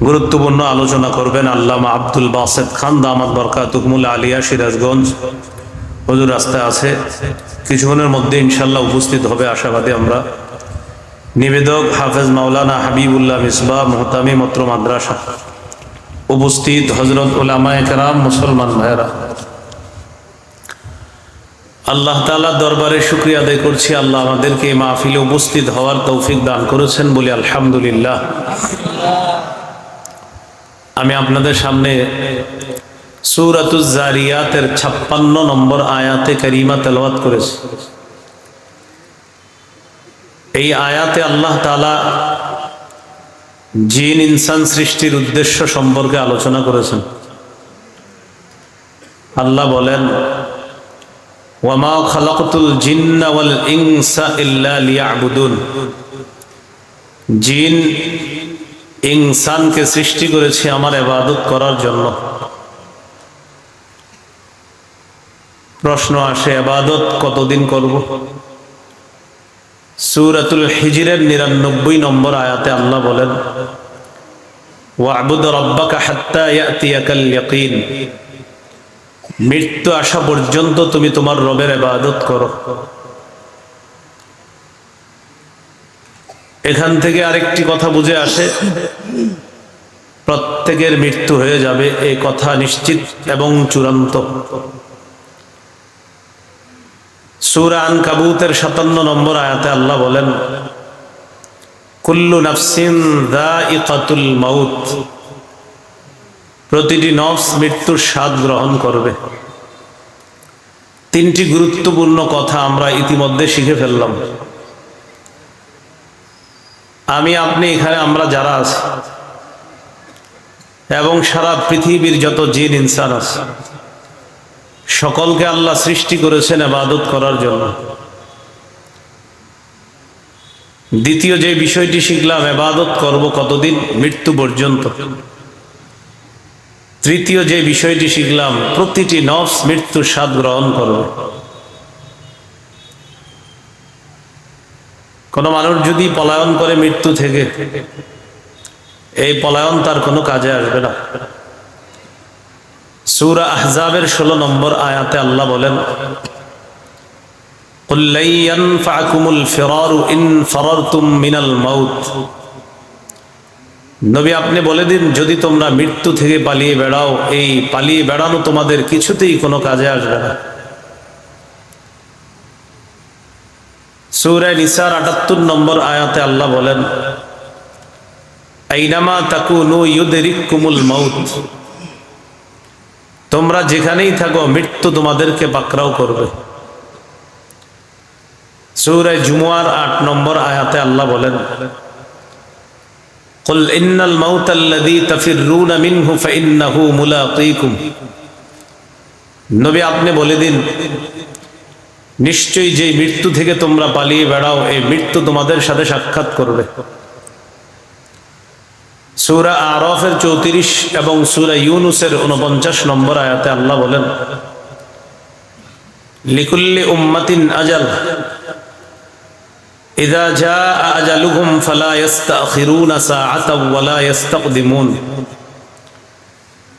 গুরুত্বপূর্ণ আলোচনা করবেন আল্লামা আব্দুল বাসেদ খান দামাত দামাদ বরকাতুকমুল আলিয়া সিরাজগঞ্জ। হজুর রাস্তায় আছে। কিছুক্ষণের মধ্যে ইনশাল্লাহ উপস্থিত হবে আশাবাদী আমরা। নিবেদক হাফেজ মাওলানা হাবিবুল্লাহ মিসবা মোহতামি মত্র মাদ্রাসা। উপস্থিত হজরত উলামায়ে কেরাম মুসলমান ভাইয়েরা। আল্লাহ তালা দরবারে শুক্রিয়া আদায় করছি। আল্লাহ আমাদেরকে মাহফিলে উপস্থিত হওয়ার তৌফিক দান করেছেন বলে আলহামদুলিল্লাহ। আমি আপনাদের সামনে সুরাতুজারিয়াতের ছাপ্পান্ন নম্বর আয়াতে করিমা তেলাওয়াত করেছি। এই আয়াতে আল্লাহ তালা জিন ইনসান সৃষ্টির উদ্দেশ্য সম্পর্কে আলোচনা করেছেন। আল্লাহ বলেন, ওয়ামা ইল্লা জিন ইনসানকে সৃষ্টি করেছে আমার ইবাদত করার জন্য। প্রশ্ন আসে, ইবাদত কতদিন করব? সূরাতুল হিজরের নিরানব্বই নম্বর আয়াতে আল্লাহ বলেন, ওয়াবুদ রব্বাকা হাত্তা ইয়াতিয়াকাল মৃত্যু আসা পর্যন্ত তুমি তোমার রবের এবাদত করো। এখান থেকে আরেকটি কথা বুঝে আসে। প্রত্যেকের মৃত্যু হয়ে যাবে এই কথা নিশ্চিত এবং চূড়ান্ত। সুরান কাবুতের সাতান্ন নম্বর আয়াতে আল্লাহ বলেন, কুল্লু নাফসিন দাইকাতুল মাউত। প্রতিটি নফস মৃত্যুর স্বাদ গ্রহণ করবে। তিনটি গুরুত্বপূর্ণ কথা আমরা ইতিমধ্যে শিখে ফেললাম। আমি, আপনি, এখানে আমরা যারা আছি এবং সারা পৃথিবীর যত জিন, ইনসান আছে, সকলকে আল্লাহ সৃষ্টি করেছেন আবাদত করার জন্য। দ্বিতীয় যে বিষয়টি শিখলাম আবাদত করব কতদিন? মৃত্যু পর্যন্ত। তৃতীয় যে বিষয়টি শিখলাম, প্রতিটি নফস মৃত্যুর স্বাদ গ্রহণ করবে। কোনো মানুষ যদি পলায়ন করে মৃত্যু থেকে, এই পলায়ন তার কোনো কাজে আসবে না। সুরা আহজাবের ষোলো নম্বর আয়াতে আল্লাহ বলেন নবী, আপনি বলে দিন, যদি তোমরা মৃত্যু থেকে পালিয়ে বেড়াও, এই পালিয়ে বেড়ানো তোমাদের কিছুতেই কোনো কাজে আসবে না। সৌরায় নিসার আটাত্তর নম্বর আয়াতে আল্লাহ বলেন আইনামা তাকুনু ইউদেরিকুমুল মাউত তোমরা যেখানেই থাকো মৃত্যু তোমাদেরকে পাকড়াও করবে সৌরায় জুমুয়ার আট নম্বর আয়াতে আল্লাহ বলেন قل إن الموت الذي تفرون منه فإنه ملاقيكم নবী আপনি বলে দিন নিশ্চয়ই যে মৃত্যু থেকে তোমরা পালিয়ে বেড়াও, এই মৃত্যু তোমাদের সাথে সাক্ষাৎ করবে। সুরা আরফের চৌত্রিশ এবং সুরা ইউনুসের উনপঞ্চাশ নম্বর আয়াতে আল্লাহ বলেন, লিকুল্লি উম্মাতিন আজাল ফালা ইস্তাখিরুনা সাআতাও ওয়ালা ইস্তাকদিমুন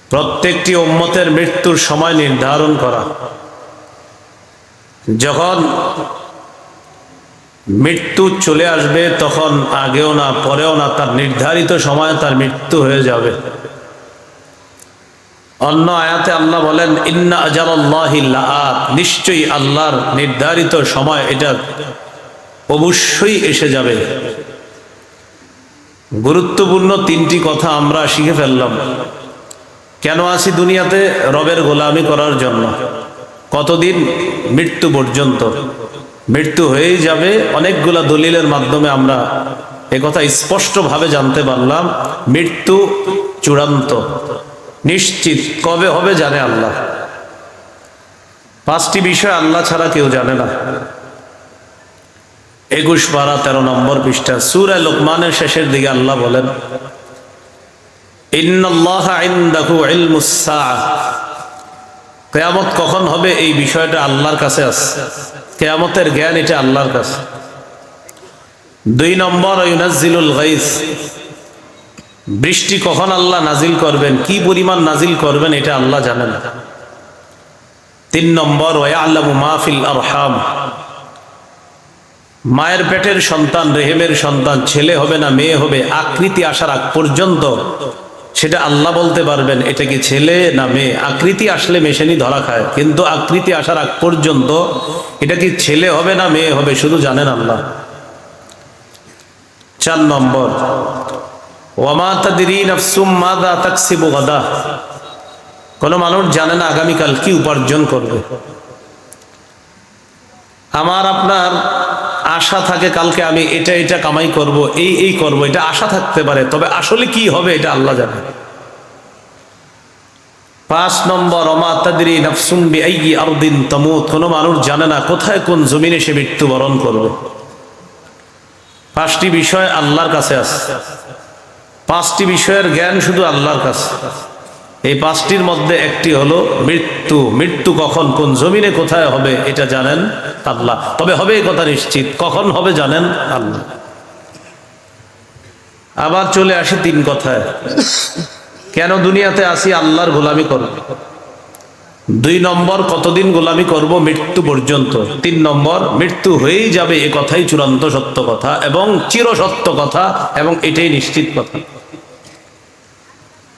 প্রত্যেকটি উম্মতের মৃত্যুর সময় নির্ধারণ করা। যখন মৃত্যু চলে আসবে, তখন আগেও না, পরেও না, তার নির্ধারিত সময় তার মৃত্যু হয়ে যাবে। অন্য আয়াতে আল্লাহ বলেন, ইন্না আজাল্লাহিল্লাহ নিশ্চয়ই আল্লাহর নির্ধারিত সময় এটা অবশ্যই এসে যাবে। গুরুত্বপূর্ণ তিনটি কথা আমরা শিখে ফেললাম। কেন আছি দুনিয়াতে? রবের গোলামি করার জন্য। কতদিন? মৃত্যু পর্যন্ত। মৃত্যু হয়েই যাবে। অনেকগুলা দলিলের মাধ্যমে আমরা একথা স্পষ্টভাবে জানতে পারলাম। মৃত্যু চূড়ান্ত। নিশ্চিত। কবে হবে জানে আল্লাহ। পাঁচটি বিষয় আল্লাহ ছাড়া কেউ জানে না। একুশ পারা তেরো নম্বর পৃষ্ঠা। সুরা লোকমানের শেষের দিকে আল্লাহ বলেন কেয়ামত কখন হবে এই বিষয়টা আল্লাহর কাছে আছে। কেয়ামতের জ্ঞান এটা আল্লাহর কাছে। দুই নম্বর ইউনাজিলুল গাইস। বৃষ্টি কখন আল্লাহ নাজিল করবেন, কি পরিমাণ নাজিল করবেন এটা আল্লাহ জানেন তিন নম্বর ওয়াল্লামু মাহফিল আরহাম। মায়ের পেটের সন্তান, রেহেমের সন্তান, ছেলে হবে না, মেয়ে হবে, আকৃতি আসার আগ পর্যন্ত সেটা আল্লাহ বলতে পারবেন, এটা কি ছেলে না মেয়ে? আকৃতি আসলে মেশানি ধরা খায়, কিন্তু আকৃতি আসার আগ পর্যন্ত এটা কি ছেলে হবে না মেয়ে হবে শুধু জানেন আল্লাহ। চার নম্বর কোনো মানুষ জানে না আগামীকাল কি উপার্জন করবে। আমার আপনার আশা থাকে কালকে আমি এটা এটা কামাই করব, এই এই করব, এটা আশা থাকতে পারে, তবে আসলে কি হবে এটা আল্লাহ জানে। পাঁচ নম্বর অমাতাদি নফসুম বিআইয়ি আরদিন তামুত, কোনো মানুষ জানে না কোথায় কোন জমিনে সে মৃত্যুবরণ করবে। পাঁচটি বিষয় আল্লাহর কাছে আছে। পাঁচটি বিষয়ের জ্ঞান শুধু আল্লাহর কাছে। এই পাঁচটির মধ্যে একটি হলো মৃত্যু। মৃত্যু কখন, কোন জমিনে কোথায় হবে, এটা জানেন? আল্লাহ তবে হবে এই কথা নিশ্চিত। কখন হবে জানেন? আল্লাহ। আবার চলে আসি তিন কথায়। কেন দুনিয়াতে আসি আল্লাহর গোলামি করব? দুই নম্বর, কতদিন গোলামি করব? মৃত্যু পর্যন্ত। তিন নম্বর, মৃত্যু হয়েই যাবে এ কথাই চূড়ান্ত সত্য কথা এবং চির সত্য কথা এবং এটাই নিশ্চিত কথা।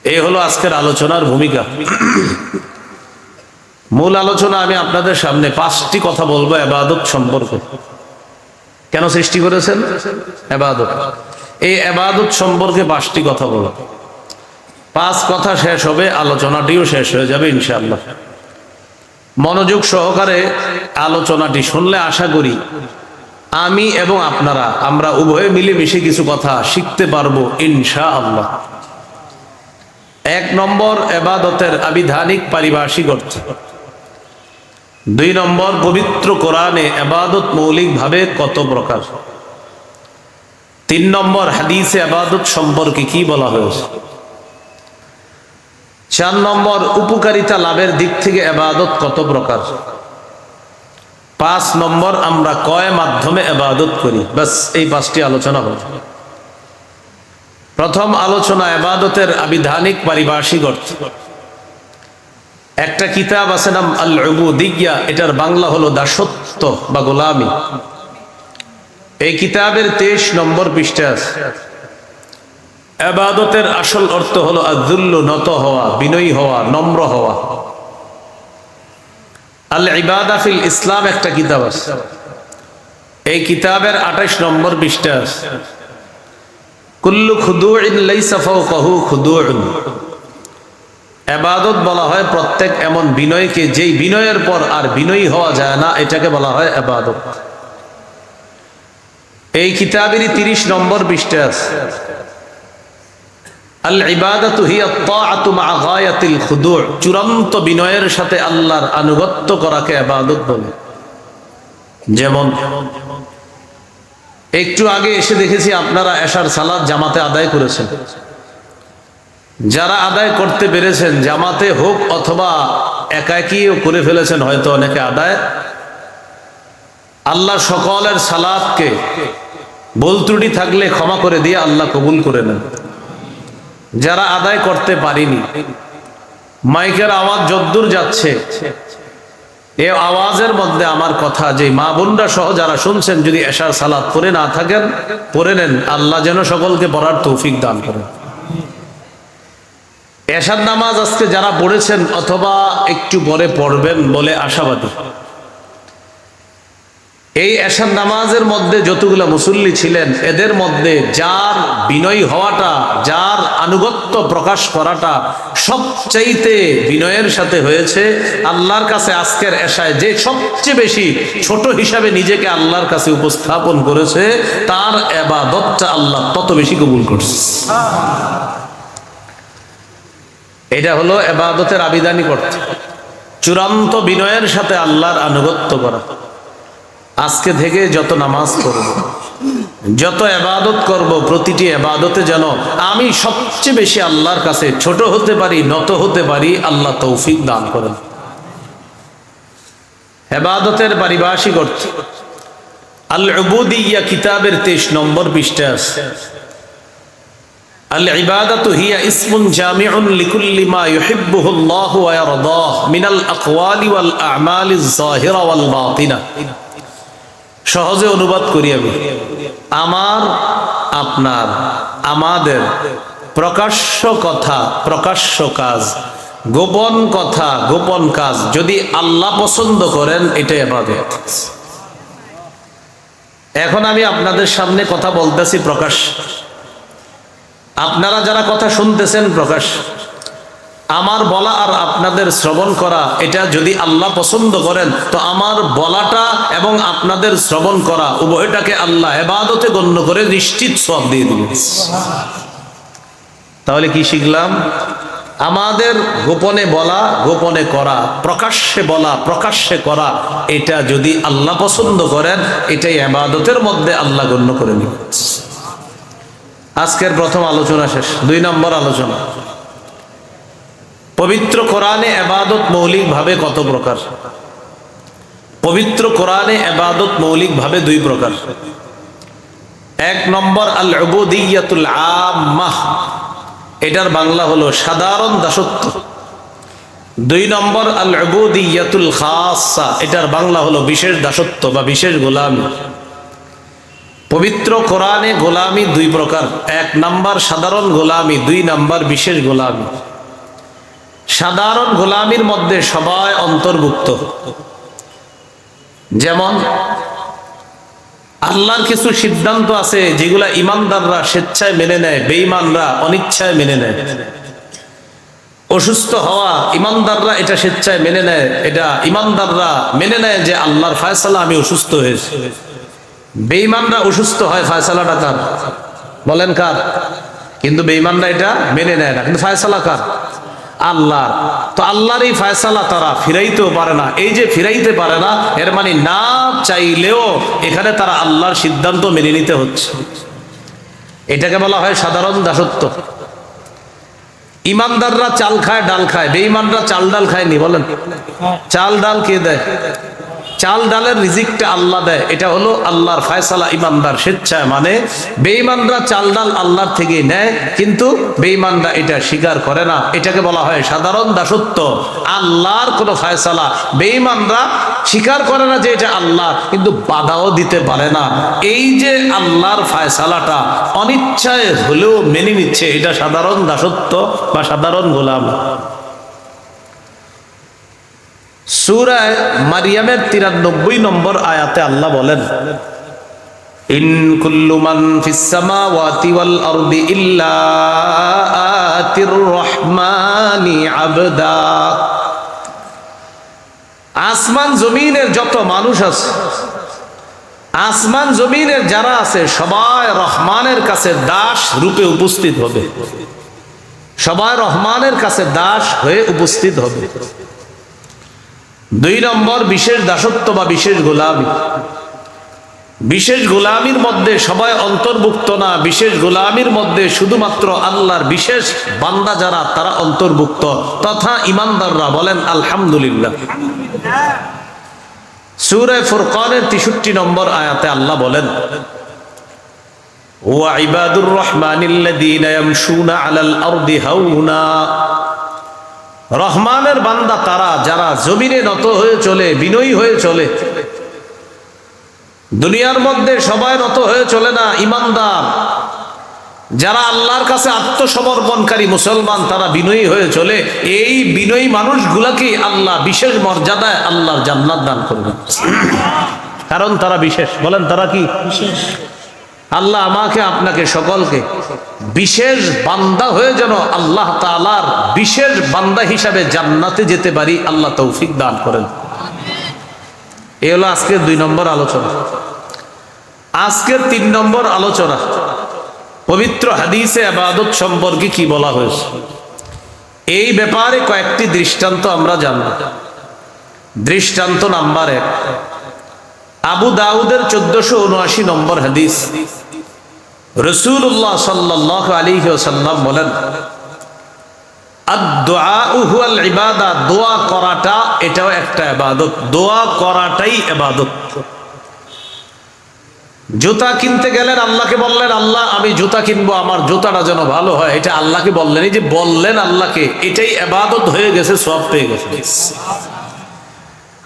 এই হলো আজকের আলোচনার ভূমিকা। মূল আলোচনা আমি আপনাদের সামনে পাঁচটি কথা বলব, এবাদত সম্পর্কে। কেন সৃষ্টি করেছেন? এবাদত। এই এবাদত সম্পর্কে পাঁচটি কথা বলো। পাঁচ কথা শেষ হবে, আলোচনাটিও শেষ হয়ে যাবে, ইনশাআল্লাহ। মনোযোগ সহকারে আলোচনাটি শুনলে আশা করি আমি এবং আপনারা, আমরা উভয়ে মিলেমিশে কিছু কথা শিখতে পারব ইনশা আল্লাহ এক নম্বর, এবাদতের আবিধানিক পারিভাষিক অর্থ। দুই নম্বর, পবিত্র কোরআনে এবাদত মৌলিকভাবে কত প্রকার? তিন নম্বর, হাদিসে আবাদত সম্পর্কে কি বলা হয়েছে? চার নম্বর, উপকারিতা লাভের দিক থেকে এবাদত কত প্রকার? পাঁচ নম্বর, আমরা কয় মাধ্যমে এবাদত করি? বাস এই পাঁচটি আলোচনা হল। প্রথম আলোচনা এবাদতের আবিধানিক পারিভাষিক অর্থ। একটা কিতাব আছে নাম আল দিজ্ঞা এটার বাংলা হলো দাসত্ব বা গোলামি। এই কিতাবের তেইশ নম্বর পৃষ্ঠা আছে। এবাদতের আসল অর্থ হলো আজুল্ল নত হওয়া, বিনয়ী হওয়া, নম্র হওয়া। আল ইবাদাফিল ইসলাম একটা কিতাব আছে। এই কিতাবের আঠাইশ নম্বর পৃষ্ঠা আছে। কুল্লু খুদুইন লাইসা ফাওকাহু খুদুউন এবাদত বলা হয় প্রত্যেক এমন বিনয়কে, যেই বিনয়ের পর আর বিনয়ী হওয়া যায় না, এটাকে বলা হয় এবাদত। এই কিতাবেরই তিরিশ নম্বর পৃষ্ঠা আছে। চূড়ান্ত বিনয়ের সাথে আল্লাহর আনুগত্য করাকে ইবাদত বলে। যেমন, একটু আগে এসে দেখেছি আপনারা এশার সালাত জামাতে আদায় করেছেন। যারা আদায় করতে পেরেছেন, জামাতে হোক অথবা একাকিও করে ফেলেছেন, হয়তো অনেকে আদায়। আল্লাহ সকলের সালাদকে বল ত্রুটি থাকলে ক্ষমা করে দিয়ে আল্লাহ কবুল করে নেন। যারা আদায় করতে পারিনি, মাইকের আওয়াজ যদ্দূর যাচ্ছে, এ আওয়াজের মধ্যে আমার কথা, যে মা বোনরা সহ যারা শুনছেন, যদি এশার সালাদ পরে না থাকেন পরে নেন, আল্লাহ যেন সকলকে পড়ার তৌফিক দান করেন। এশার নামাজ আজকে যারা পড়েছেন অথবা একটু পরে পড়বেন বলে আশাবাদী। এই এশার নামাজের মধ্যে যতগুলো মুসল্লি ছিলেন, এদের মধ্যে যার বিনয়ী হওয়াটা, যার আনুগত্য প্রকাশ করাটা সবচাইতে বিনয়ের সাথে হয়েছে। আল্লাহর কাছে আজকের এশায় যে সবচেয়ে বেশি ছোট হিসাবে নিজেকে আল্লাহর কাছে উপস্থাপন করেছে, তার এবাদতটা আল্লাহ তত বেশি কবুল করছে। এটা হলো এবাদতের আবিধানিক অর্থ চূড়ান্ত বিনয়ের সাথে আল্লাহর আনুগত্য করা। আজকে থেকে যত নামাজ করব। যত এবাদত করব, প্রতিটি এবাদতে যেন আমি সবচেয়ে বেশি আল্লাহর কাছে ছোট হতে পারি, নত হতে পারি, আল্লাহ তৌফিক দান করেন। এবাদতের পারিভাষিক অর্থ আল উবুদিয়া কিতাবের তেইশ নম্বর পৃষ্ঠে আছে। العبادة هي اسم جامع لكل ما يحبه الله ويرضاه من الأقوال والأعمال الظاهرة والباطنة সহজে অনুবাদ করি আমি আমার আপনার আমাদের প্রকাশ্য কথা প্রকাশ্য কাজ গোপন কথা গোপন কাজ যদি আল্লাহ পছন্দ করেন এটাই আমাদের এখন আমি আপনাদের সামনে কথা বলতেছি প্রকাশ আপনারা যারা কথা শুনতেছেন, প্রকাশ, আমার বলা আর আপনাদের শ্রবণ করা, এটা যদি আল্লাহ পছন্দ করেন, তো আমার বলাটা এবং আপনাদের শ্রবণ করা, উভয়টাকে আল্লাহ এবাদতে গণ্য করে নিশ্চিত সব দিয়ে দিবেন। তাহলে কি শিখলাম? আমাদের গোপনে বলা, গোপনে করা, প্রকাশ্যে বলা, প্রকাশ্যে করা, এটা যদি আল্লাহ পছন্দ করেন, এটাই আবাদতের মধ্যে আল্লাহ গণ্য করে নেবেন। আজকের প্রথম আলোচনা শেষ, দুই নম্বর আলোচনা। পবিত্র কোরআনে এবাদত মৌলিকভাবে কত প্রকার? পবিত্র কোরআনে এবাদত মৌলিকভাবে দুই প্রকার। এক নম্বর আল উবুদিয়াতুল আম্মাহ। এটার বাংলা হলো সাধারণ দাসত্ব। দুই নম্বর আল উবুদিয়াতুল খাসা এটার বাংলা হলো বিশেষ দাসত্ব বা বিশেষ গোলামী। পবিত্র কোরআনে গোলামি দুই প্রকার। এক নাম্বার সাধারণ গোলামি, দুই নাম্বার বিশেষ গোলামি। সাধারণ গোলামির মধ্যে সবাই অন্তর্ভুক্ত। যেমন, আল্লাহর কিছু সিদ্ধান্ত আছে যেগুলা ইমানদাররা স্বেচ্ছায় মেনে নেয়, বেঈমানরা অনিচ্ছায় মেনে নেয়। অসুস্থ হওয়া ইমানদাররা এটা স্বেচ্ছায় মেনে নেয়, এটা ইমানদাররা মেনে নেয় যে আল্লাহর ফায়সালা, আমি অসুস্থ হয়েছি। বেঈমানরা অসুস্থ হয়, ফায়সালাটা কার? বলেন কার? কিন্তু বেঈমানরা এটা মেনে নেয় না। কিন্তু ফায়সালা কার? আল্লাহর। তো আল্লাহর এই ফায়সালা তারা ফিরাইতেও পারে না। এই যে ফিরাইতে পারে না, এর মানে না চাইলেও এখানে তারা আল্লাহর সিদ্ধান্ত মেনে নিতে হচ্ছে। এটাকে বলা হয় সাধারণ দাসত্ব। ইমানদাররা চাল খায়, ডাল খায়। বেঈমানরা চাল ডাল খায়নি, বলেন। চাল ডাল কে দেয়? চাল ডালের রিজিকটা আল্লাহ দেয়। এটা হলো আল্লাহর ফায়সালা ইমানদার স্বেচ্ছায় মানে বেঈমানরা চাল ডাল আল্লাহর থেকে নেয়, কিন্তু বেঈমানরা এটা স্বীকার করে না। এটাকে বলা হয় সাধারণ দাসত্ব। আল্লাহর কোনো ফায়সালা বেঈমানরা স্বীকার করে না যে এটা আল্লাহ, কিন্তু বাধাও দিতে পারে না। এই যে আল্লাহর ফায়সালাটা অনিচ্ছায় হলেও মেনে নিচ্ছে, এটা সাধারণ দাসত্ব বা সাধারণ গোলাম। সুরায় মারিয়ামের তিরানব্বই নম্বর আয়াতে আল্লাহ বলেন, ইন কুল্লু মান ফিস ইল্লা আতির রহমানি আসমান জমিনের যত মানুষ আছে, আসমান জমিনের যারা আছে, সবাই রহমানের কাছে দাস রূপে উপস্থিত হবে। সবাই রহমানের কাছে দাস হয়ে উপস্থিত হবে। দুই নম্বর বিশেষ দাসত্ব বা বিশেষ গোলামি বিশেষ গোলামির মধ্যে সবাই অন্তর্ভুক্ত না বিশেষ গোলামির মধ্যে শুধুমাত্র আল্লাহর বিশেষ বান্দা যারা তারা অন্তর্ভুক্ত তথা ইমানদাররা বলেন আলহামদুলিল্লাহ সুরে ফুরকানের তেষট্টি নম্বর আয়াতে আল্লাহ বলেন وعباد الرحمن الذين يمشون على الأرض هونا রহমানের বান্দা তারা, যারা জমিনে নত হয়ে চলে, বিনয়ী হয়ে চলে। দুনিয়ার মধ্যে সবাই নত হয়ে চলে না, ইমানদার। যারা আল্লাহর কাছে আত্মসমর্পণকারী মুসলমান, তারা বিনয়ী হয়ে চলে। এই বিনয়ী মানুষগুলাকে আল্লাহ বিশেষ মর্যাদায় আল্লাহর জান্নাত দান করবে কারণ তারা বিশেষ। বলেন, তারা কি? আল্লাহ আমাকে, আপনাকে সকলকে বিশেষ বান্দা হয়ে যেন আল্লাহ তালার বিশেষ বান্দা হিসাবে জান্নাতে যেতে পারি, আল্লাহ তৌফিক দান করেন। এ হলো আজকের দুই নম্বর আলোচনা। আজকের তিন নম্বর আলোচনা, পবিত্র হাদিসে আবাদত সম্পর্কে কি বলা হয়েছে? এই ব্যাপারে কয়েকটি দৃষ্টান্ত আমরা জানব। দৃষ্টান্ত নাম্বার এক আবু দাউদের চোদ্দশো উনআশি নম্বর হাদিস। রসুল্লাহ সাল্লাহ আলী সাল্লাম বলেন ইবাদা, দোয়া করাটা এটাও একটা আবাদত দোয়া করাটাই আবাদত জুতা কিনতে গেলেন, আল্লাহকে বললেন, আল্লাহ, আমি জুতা কিনবো, আমার জুতাটা যেন ভালো হয়। এটা আল্লাহকে বললেন, এই যে বললেন আল্লাহকে, এটাই এবাদত হয়ে গেছে সব পেয়ে গেছে।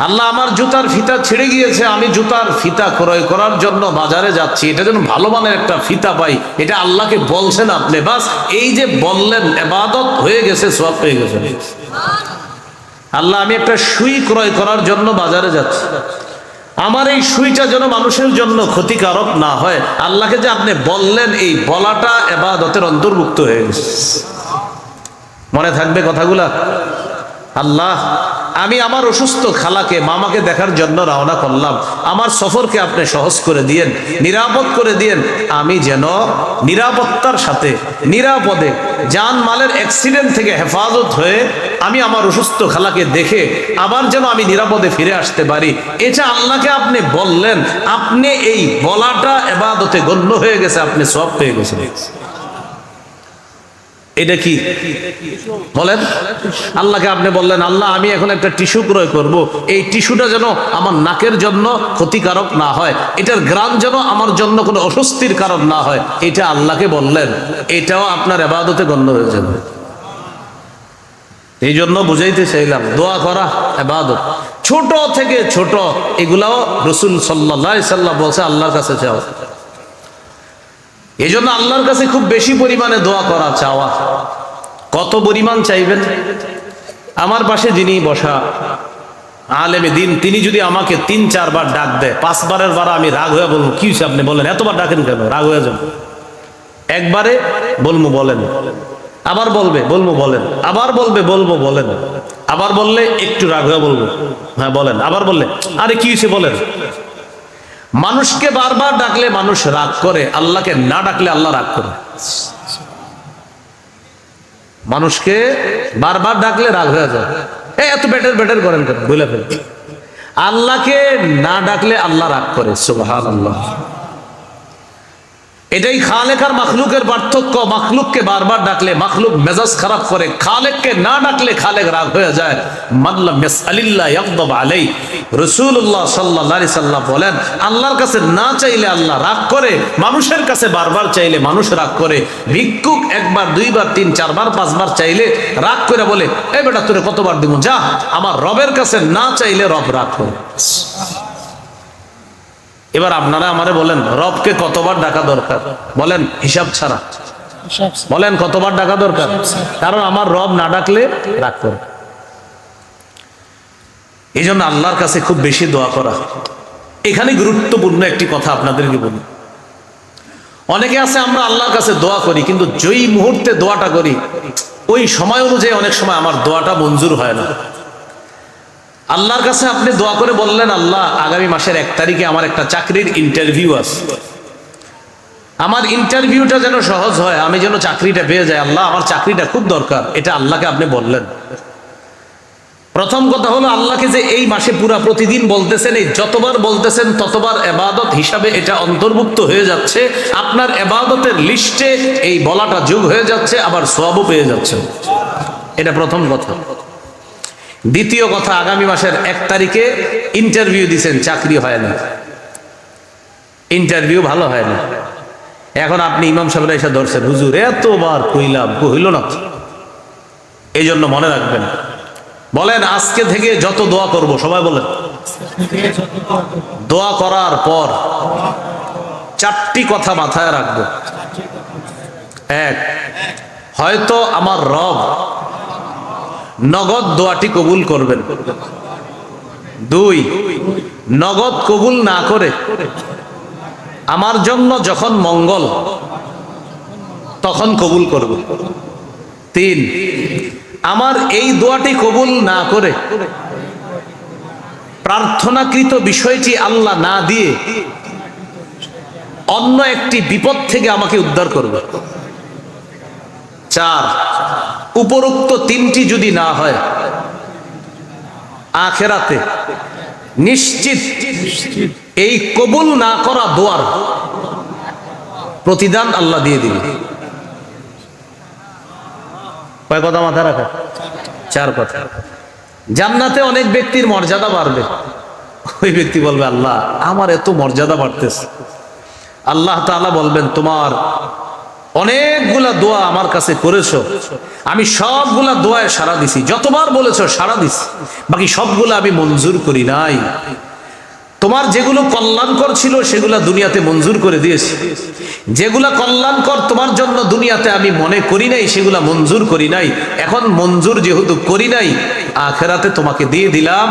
আল্লাহ আমার জুতার ফিতা ছিঁড়ে গিয়েছে, আমি জুতার ফিতা ক্রয় করার জন্য বাজারে যাচ্ছি। এটা যেন ভালো মানের একটা ফিতা পাই, এটা আল্লাহকে বলছেন আপনি। বাস, এই যে বললেন, এবাদত হয়ে গেছে সব হয়ে গেছে। আল্লাহ, আমি একটা সুই ক্রয় করার জন্য বাজারে যাচ্ছি। আমার এই সুইটা যেন মানুষের জন্য ক্ষতিকারক না হয়। আল্লাহকে যে আপনি বললেন, এই বলাটা এবাদতের অন্তর্ভুক্ত হয়ে গেছে। মনে থাকবে কথাগুলা? আল্লাহ, আমি আমার অসুস্থ খালাকে, মামাকে দেখার জন্য রওনা করলাম। আমার সফরকে আপনি সহজ করে দিয়েন, নিরাপদ করে দিয়েন। আমি যেন নিরাপত্তার সাথে, নিরাপদে যান মালের অ্যাক্সিডেন্ট থেকে হেফাজত হয়ে আমি আমার অসুস্থ খালাকে দেখে আবার যেন আমি নিরাপদে ফিরে আসতে পারি। এটা আল্লাহকে আপনি বললেন, আপনি এই বলাটা এবাদতে গণ্য হয়ে গেছে, আপনি সব পেয়ে গেছেন। এটা কি? বলেন। আল্লাহকে আপনি বললেন, আল্লাহ, আমি এখন একটা টিস্যু ক্রয় করব। এই টিস্যুটা যেন আমার নাকের জন্য ক্ষতিকারক না হয়, এটার গ্রাম যেন আমার জন্য কোনো অস্বস্তির কারণ না হয়। এটা আল্লাহকে বললেন। এটাও আপনার এবাদতে গণ্য হয়ে যাবে। এই জন্য বুঝাইতে চাইলাম, দোয়া করা এবাদত। ছোট থেকে ছোট, এগুলাও রসুল সাল্লাহ সাল্লাহ বলছে, আল্লাহর কাছে চাও এই জন্য আল্লাহর কাছে খুব বেশি পরিমাণে দোয়া করা, চাওয়া। কত পরিমাণ চাইবেন? আমার পাশে যিনি বসা, আলেমে দিন, তিনি যদি আমাকে তিন, চারবার ডাক দেয়, পাঁচবারের বার আমি রাগ হয়ে বলব, কি হয়েছে আপনি বলেন? এতবার ডাকেন কেন? রাগ হয়ে যান একবারে বলব, বলেন। আবার বলবে, বলব, বলেন। আবার বলবে, বলব, বলেন। আবার বললে একটু রাগ হয়ে বলব হ্যাঁ বলেন। আবার বললে, আরে কি হয়েছে বলেন? মানুষকে বারবার ডাকলে মানুষ রাগ করে, আল্লাহকে না ডাকলে আল্লাহ রাগ করে। মানুষকে বারবার ডাকলে রাগ হয়ে যায়। এত বেটার বেটার করেন বুঝলে ফেল আল্লাহকে না ডাকলে আল্লাহ রাগ করে সুবাহ আল্লাহ এটাই খালেকার মাখলুকের পার্থক্য। মাখলুককে বারবার ডাকলে মাখলুক মেজাজ খারাপ করে। খালেককে না ডাকলে খালেক রাগ হয়ে যায়। মাল্লাম আলিল্লাহ ইয়াকদব আলাই রসুল্লাহ সাল্লাহ সাল্লাম বলেন, আল্লাহর কাছে না চাইলে আল্লাহ রাগ করে, মানুষের কাছে বারবার চাইলে মানুষ রাগ করে। ভিক্ষুক একবার, দুইবার, তিন, চারবার, পাঁচবার চাইলে রাগ করে বলে এ বেটা, তোরে কতবার দিব যা, আমার রবের কাছে না চাইলে রব রাগ করে। এবার আপনারা আমারে বলেন রবকে কতবার ডাকা দরকার? বলেন হিসাব ছাড়া। বলেন কতবার ডাকা দরকার? কারণ আমার রব না ডাকলে রাগ করে এই জন্য আল্লাহর কাছে খুব বেশি দোয়া করা। এখানে গুরুত্বপূর্ণ একটি কথা আপনাদেরকে বলি। অনেকে আছে আমরা আল্লাহর কাছে দোয়া করি কিন্তু যেই মুহূর্তে দোয়াটা করি ওই সময় অনুযায়ী অনেক সময় আমার দোয়াটা মঞ্জুর হয় না। আল্লাহর কাছে আপনি দোয়া করে বললেন, আল্লাহ, আগামী মাসের এক তারিখে আমার একটা চাকরির ইন্টারভিউ আছে। আমার ইন্টারভিউটা যেন সহজ হয়, আমি যেন চাকরিটা পেয়ে যাই। আল্লাহ, আমার চাকরিটা খুব দরকার। এটা আল্লাহকে আপনি বললেন। প্রথম কথা হলো, আল্লাহকে যে এই মাসে পুরা প্রতিদিন বলতেছেন, এই যতবার বলতেছেন, ততবার এবাদত হিসাবে এটা অন্তর্ভুক্ত হয়ে যাচ্ছে। আপনার এবাদতের লিস্টে এই বলাটা যোগ হয়ে যাচ্ছে, আবার সবও পেয়ে যাচ্ছে। এটা প্রথম কথা। দ্বিতীয় কথা, আগামী মাসের এক তারিখে ইন্টারভিউ দিচ্ছেন চাকরি হয় না। ইন্টারভিউ ভালো হয় না। এখন আপনি ইমাম সাহেবরা এসে ধরছেন, হুজুর, এতবার কইলাম কইল না এই জন্য মনে রাখবেন। বলেন, আজকে থেকে যত দোয়া করব, সবাই বলেন। দোয়া করার পর চারটি কথা মাথায় রাখব। এক, হয়তো আমার রব নগদ দোয়াটি কবুল করবেন। দুই, নগদ কবুল না করে আমার জন্য যখন মঙ্গল, তখন কবুল করব। তিন, আমার এই দোয়াটি কবুল না করে প্রার্থনাকৃত বিষয়টি আল্লাহ না দিয়ে অন্য একটি বিপদ থেকে আমাকে উদ্ধার করবে চার। উপরোক্ত তিনটি যদি না হয়, আখেরাতে নিশ্চিত এই কবুল না করা দোয়ার প্রতিদান আল্লাহ দিয়ে দিবে। কয় কথা মাথা রাখা? চার কথা। জান্নাতে অনেক ব্যক্তির মর্যাদা বাড়বে। ওই ব্যক্তি বলবে, আল্লাহ, আমার এত মর্যাদা বাড়তেছে। আল্লাহ তাআলা বলবেন, তোমার অনেকগুলা দোয়া আমার কাছে করেছ। আমি সবগুলা দোয়ায় সারা দিছি। যতবার বলেছ সারা দিছি। বাকি সবগুলা আমি মঞ্জুর করি নাই। তোমার যেগুলো কল্যাণকর ছিল, সেগুলা দুনিয়াতে মঞ্জুর করে দিয়েছি। যেগুলা কল্যাণকর তোমার জন্য দুনিয়াতে আমি মনে করি নাই, সেগুলা মঞ্জুর করি নাই। এখন মঞ্জুর যেহেতু করি নাই, আখেরাতে তোমাকে দিয়ে দিলাম।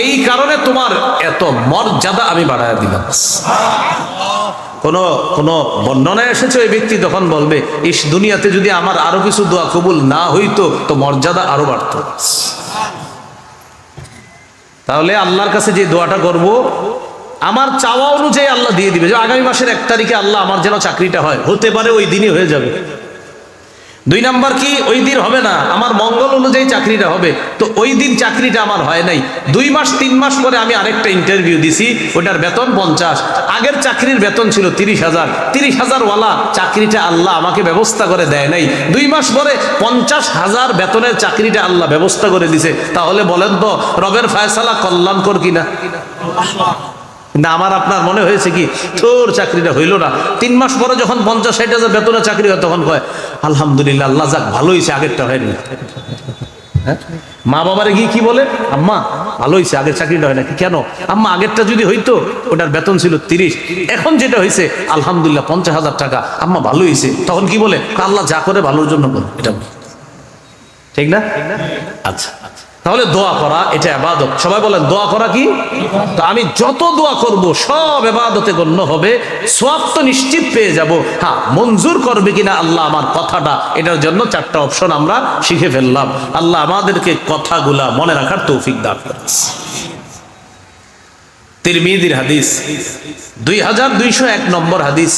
এই কারণে তোমার এত মর্যাদা আমি বাড়ায় দিলাম। কোন কোন বর্ণনায় এসেছে ওই ব্যক্তি তখন বলবে, ইস, দুনিয়াতে যদি আমার আরও কিছু দোয়া কবুল না হইতো, তো মর্যাদা আরও বাড়তো। তাহলে আল্লাহর কাছে যে দোয়াটা করব, আমার চাওয়া অনুযায়ী আল্লাহ দিয়ে দিবে। যে আগামী মাসের এক তারিখে আল্লাহ আমার যেন চাকরিটা হয়, হতে পারে ওই দিনই হয়ে যাবে। দুই নাম্বার কি? ওই দিন হবে না। আমার মঙ্গল অনুযায়ী চাকরিটা হবে। তো ওই দিন চাকরিটা আমার হয় নাই। দুই মাস, তিন মাস পরে আমি আরেকটা ইন্টারভিউ দিছি। ওটার বেতন পঞ্চাশ। আগের চাকরির বেতন ছিল তিরিশ হাজার। তিরিশ হাজার ওয়ালা চাকরিটা আল্লাহ আমাকে ব্যবস্থা করে দেয় নাই। দুই মাস পরে পঞ্চাশ হাজার বেতনের চাকরিটা আল্লাহ ব্যবস্থা করে দিছে। তাহলে বলেন তো, রবের ফায়সালা কল্যাণকর কিনা? না, আমার আপনার মনে হয়েছে কি, তোর চাকরিটা হইল না। তিন মাস পরে যখন পঞ্চাশ ষাট হাজার বেতনের চাকরি হয়, তখন কয়, আলহামদুলিল্লাহ, আল্লাহ যাক ভালো হয়েছে, আগেরটা হয়নি। হ্যাঁ? মা বাবারে গিয়ে কি বলে, আম্মা, ভালো হয়েছে, আগের চাকরিটা হয় নাকি? কেন? আম্মা, আগেরটা যদি হইতো, ওটার বেতন ছিল তিরিশ। এখন যেটা হয়েছে, আলহামদুলিল্লাহ, পঞ্চাশ হাজার টাকা। আম্মা, ভালো হয়েছে। তখন কি বলে, আল্লাহ যা করে, ভালোর জন্য করে। এটা ঠিক না? আচ্ছা। তাহলে দোয়া করা, এটা এবাদত সবাই বলেন, দোয়া করা কি? তো আমি যত দোয়া করব, সব এবাদতে গণ্য হবে সব তো নিশ্চিত পেয়ে যাব। হ্যাঁ মঞ্জুর করবে কিনা আল্লাহ আমার কথাটা, এটার জন্য চারটা অপশন আমরা শিখে ফেললাম। আল্লাহ আমাদেরকে কথাগুলা মনে রাখার তৌফিক দান করেছে তিরমিদির হাদিস, দুই হাজার দুইশো এক নম্বর হাদিস।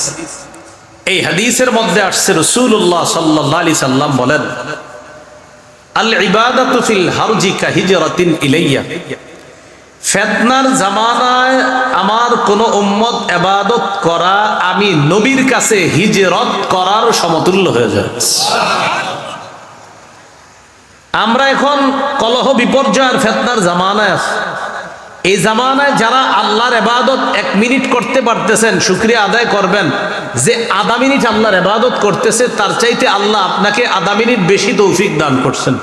এই হাদিসের মধ্যে আসছে রসুল্লাহ সাল্লাহ আলি সাল্লাম বলেন আমার কোন উম্মত এবাদত করা আমি নবীর কাছে হিজরত করার সমতুল্য হয়ে যায়। আমরা এখন কলহ বিপর্যয়ের ফেতনার জামানায় আছি। এই জামানায় যারা আল্লাহর এবাদত এক মিনিট করতে পারতেছেন, শুক্রিয়া আদায় করবেন, যে আধা মিনিট আল্লাহর এবাদত করতেছে, তার চাইতে আল্লাহ আপনাকে আধা মিনিট বেশি তৌফিক দান করছেন।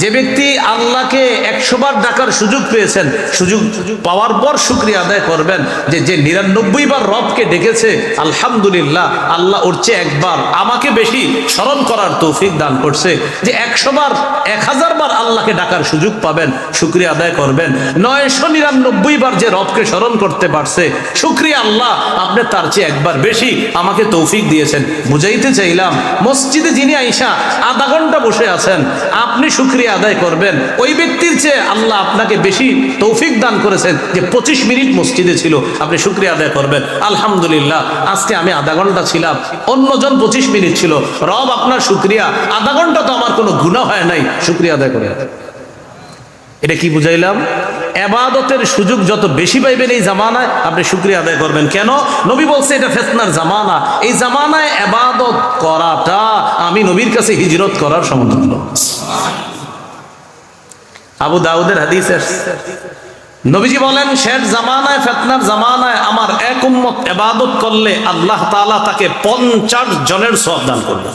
যে ব্যক্তি আল্লাহকে একশোবার ডাকার সুযোগ পেয়েছেন, সুযোগ পাওয়ার পর শুক্রিয়া আদায় করবেন, যে যে নিরানব্বই বার রবকে ডেকেছে, আলহামদুলিল্লাহ, আল্লাহ ওর চেয়ে একবার আমাকে বেশি স্মরণ করার তৌফিক দান করছে। যে একশো বার, এক হাজার বার আল্লাহকে ডাকার সুযোগ পাবেন, শুক্রিয়া আদায় করবেন। নয়শো নিরানব্বই বার যে রবকে স্মরণ করতে পারছে, শুক্রিয়া আল্লাহ, আপনি তার চেয়ে একবার বেশি আমাকে তৌফিক দিয়েছেন। বুঝাইতে চাইলাম, মসজিদে যিনি আইসা আধা ঘণ্টা বসে আছেন, আপনি শুক্রিয়া আদায় করবেন। ওই ব্যক্তির চেয়ে আল্লাহ আপনাকে বেশি তৌফিক দান করেছেন যে পঁচিশ মিনিট মসজিদে ছিল, আপনি শুক্রিয়া আদায় করবেন। আলহামদুলিল্লাহ, আজকে আমি আধা ঘণ্টা ছিলাম, অন্যজন পঁচিশ মিনিট ছিল। রব আপনার শুক্রিয়া, আধা ঘণ্টা তো আমার কোনো গুণা হয় নাই, শুক্রিয়া আদায় করে এটা কি বুঝাইলাম? এবাদতের সুযোগ যত বেশি পাইবেন এই জামানায়, আপনি শুক্রিয়া আদায় করবেন। কেন? নবী বলছে, এটা ফেতনার জামানা। এই জামানায় এবাদত করাটা আমি নবীর কাছে হিজরত করার সমতুল্য আবু দাউদের হাদিস। নবীজি বলেন, শেষ জামানায়, ফেতনার জামানায় আমার এক উম্মত এবাদত করলে আল্লাহ তাআলা তাকে পঞ্চাশ জনের সব দান করবেন।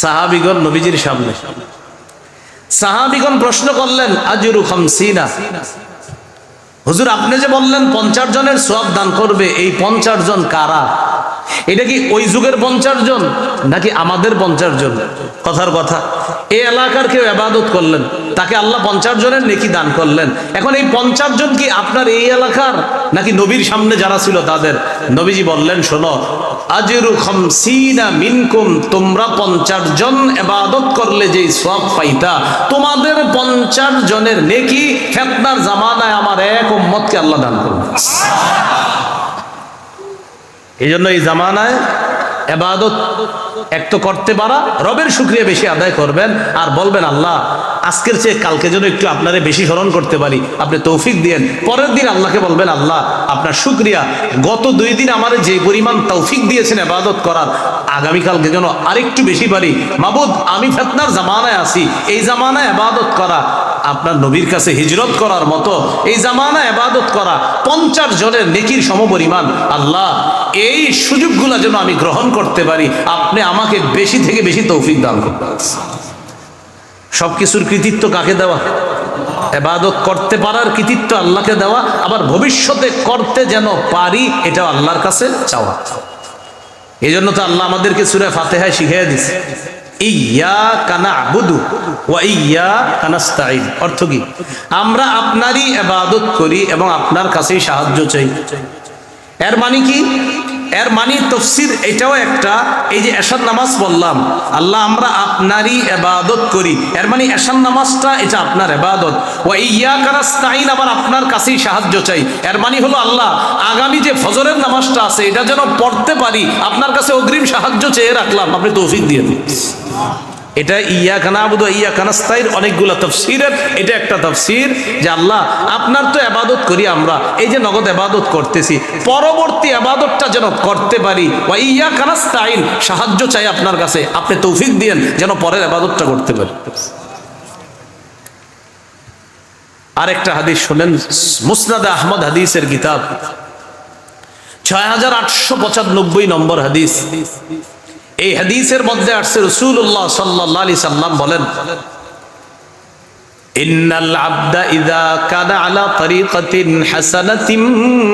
সাহাবিগণ নবীজির সামনে সামনে। সাহাবিগণ প্রশ্ন করলেন আজরু খামসিনা? হুজুর, আপনি যে বললেন পঞ্চাশ জনের সব দান করবে, এই পঞ্চাশ জন কারা? এটা কি ওই যুগের পঞ্চাশ জন, নাকি আমাদের পঞ্চাশ জন? কথার কথা। এই এলাকার কেউ আবাদত করলেন, তাকে আল্লাহ পঞ্চাশ জনের নেকি দান করলেন। এখন এই পঞ্চাশ জন কি আপনার এই এলাকার, নাকি নবীর সামনে যারা ছিল তাদের? নবীজি বললেন, শোনো, আজরু খামসিনা মিনকুম, তোমরা পঞ্চাশ জন এবাদত করলে যেই সব পাইতা, তোমাদের পঞ্চাশ জনের নেকি ফেতনার জামানায় আমার এক উম্মতকে আল্লাহ দান করবে এই জন্য এই জামানায় এবাদত এক তো করতে পারা, রবের শুক্রিয়া বেশি আদায় করবেন আর বলবেন, আল্লাহ, আজকের চেয়ে কালকে যেন একটু আপনারে বেশি স্মরণ করতে পারি, আপনি তৌফিক দিয়েন। পরের দিন আল্লাহকে বলবেন, আল্লাহ, আপনার শুক্রিয়া, গত দুই দিন আমার যে পরিমাণ তৌফিক দিয়েছেন এবাদত করার, আগামীকালকে যেন আরেকটু বেশি পারি। মাবুদ, আমি ফেতনার জামানায় আছি, এই জামানায় এবাদত করা আপনার নবীর কাছে হিজরত করার মতো এই জামানা এবাদত করা পঞ্চাশ জনের নেকির সমপরিমাণ, আল্লাহ, এই সুযোগগুলো যেন আমি গ্রহণ করতে পারি, আপনি আমাকে বেশি থেকে বেশি তৌফিক দান করতে সব কিছুর কৃতিত্ব কাকে দেওয়া? এবাদত করতে পারার কৃতিত্ব আল্লাহকে দেওয়া, আবার ভবিষ্যতে করতে যেন পারি এটা আল্লাহর কাছে চাওয়া। এই জন্য তো আল্লাহ আমাদেরকে সুরে ফাতেহায় শিখিয়ে দিছে ইয়া কানা আবুদু ওয়া ইয়া কানাস্তাইন অর্থ কি? আমরা আপনারই এবাদত করি এবং আপনার কাছেই সাহায্য চাই। এর মানে কি? এর মানে তফসির এটাও একটা, এই যে এশার নামাজ বললাম, আল্লাহ আমরা আপনারই এবাদত করি। এর মানে এশার নামাজটা এটা আপনার এবাদত ও ইয়া কারাস্তাইন আবার আপনার কাছেই সাহায্য চাই। এর মানে হলো আল্লাহ, আগামী যে ফজরের নামাজটা আছে, এটা যেন পড়তে পারি, আপনার কাছে অগ্রিম সাহায্য চেয়ে রাখলাম। আপনি তৌফিক দিয়ে দিন। এটা ইয়া কানা আবুদ ইয়া কানাস্তাইর অনেকগুলো তফসিরের, এটা একটা তফসির যে আল্লাহ, আপনার তো আবাদত করি আমরা, এই যে নগদ আবাদত করতেছি, পরবর্তী আবাদতটা যেন করতে পারি বা ইয়া কানাস্তাইন সাহায্য চাই আপনার কাছে, আপনি তৌফিক দিয়েন যেন পরের আবাদতটা করতে পারি। আরেকটা হাদিস শোনেন, মুসনাদ আহমদ হাদিসের কিতাব, ছয় হাজার আটশো পঁচানব্বই নম্বর হাদিস। এই হাদিসের মধ্যে আসছে রসুল্লাহ সাল্লাহ আলি সাল্লাম বলেন إن العبد إذا كان على طريقة حسنة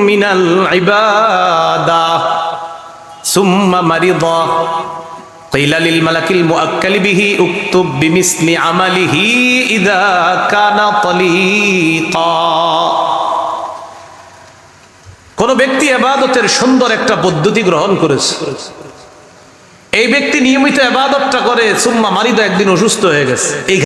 من العبادة ثم مرض قيل للملك المؤكل به اكتب بمثل عمله إذا كان طليقا কোন ব্যক্তি এবাদতের সুন্দর একটা পদ্ধতি গ্রহণ করেছে এই ব্যক্তি নিয়মিত এবাদতটা করে সুম্মা মারিদা একদিন অসুস্থ হয়ে গেছে। এই